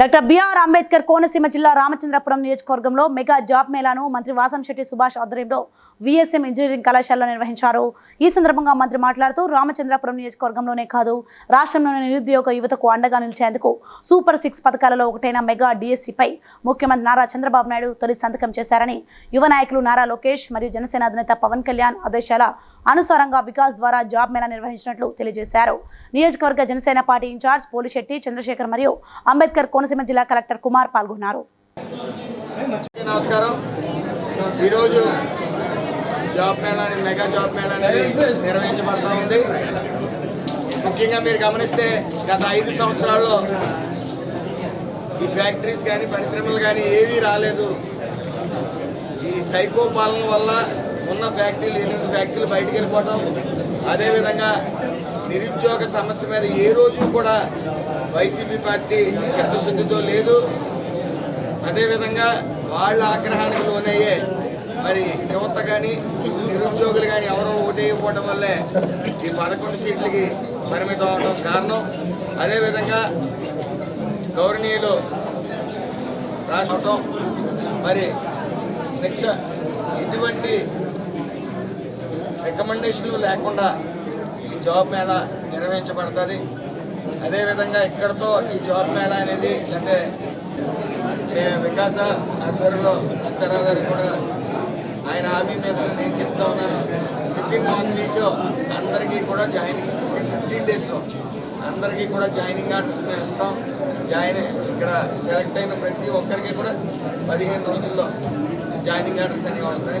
doctor BR Ambedkar Konaseema జిల్లా రామచంద్రపురం నియోజకవర్గంలో mega job మేళాను మంత్రి వాసం శెట్టి సుభాష్ ఆధ్వర్యంలో విఎస్ఎం ఇంజనీరింగ్ కళాశాలలో నిర్వహించారు ఈ సందర్భంగా మంత్రి మాట్లాడుతూ రామచంద్రపురం నియోజకవర్గంలోనే కాదు రాష్ట్రంలోని నిరుద్యోగ యువతకు అండగా నిలిచేందుకు సూపర్ సిక్స్ పథకాలలో ఒకటైన మెగా డిఎస్సిపై ముఖ్యమంత్రి నారా చంద్రబాబు నాయుడు తొలి సంతకం చేశారని యువ నాయకులు నారా లోకేష్ మరియు జనసేన అధినేత పవన్ కళ్యాణ్ ఆదేశాల అనుసారంగా వికాస్ ద్వారా జాబ్ మేళా నిర్వహించినట్లు తెలియజేశారు నియోజకవర్గ జనసేన పార్టీ ఇన్ఛార్జ్ పోలిశెట్టి చంద్రశేఖర్ మరియు అంబేద్కర్ కోనసీమ జిల్లా కలెక్టర్ కుమార్ పాల్గొన్నారు నమస్కారం జాబ్ మెగా జాబ్ అనేది ఉంది ముఖ్యంగా మీరు గమనిస్తే గత ఐదు సంవత్సరాల్లో ఈ ఫ్యాక్టరీస్ కానీ పరిశ్రమలు కానీ ఏవీ రాలేదు ఈ సైకో పాలన వల్ల ఉన్న ఫ్యాక్టరీలు ఎనిమిది ఫ్యాక్టరీలు బయటకు వెళ్ళిపోవటం అదేవిధంగా నిరుద్యోగ సమస్య మీద ఏ రోజు కూడా వైసీపీ పార్టీ చిత్తశుద్ధితో లేదు అదేవిధంగా వాళ్ళ ఆగ్రహానికి లోనయ్యే మరి యువత కానీ నిరుద్యోగులు కానీ ఎవరో ఓటేయకపోవడం వల్లే ఈ పదకొండు సీట్లకి పరిమితం అవడం కారణం అదేవిధంగా గౌరవనీయులు రాసుకోవటం మరి నెక్స్ట్ ఇటువంటి రికమెండేషన్లు లేకుండా జాబ్ మేళా నిర్వహించబడుతుంది అదేవిధంగా ఇక్కడతో ఈ జాబ్ మేళా అనేది అయితే వికాస ఆధ్వర్యంలో అక్షరావు గారు కూడా ఆయన హామీ మేము నేను చెప్తా ఉన్నాను విత్ వన్ వీక్లో అందరికీ కూడా జాయినింగ్ ఫిఫ్టీన్ డేస్లో అందరికీ కూడా జాయినింగ్ ఆర్డర్స్ మేము ఇస్తాం జాయిన్ ఇక్కడ సెలెక్ట్ అయిన ప్రతి ఒక్కరికి కూడా పదిహేను రోజుల్లో జాయినింగ్ ఆర్డర్స్ అనేవి వస్తాయి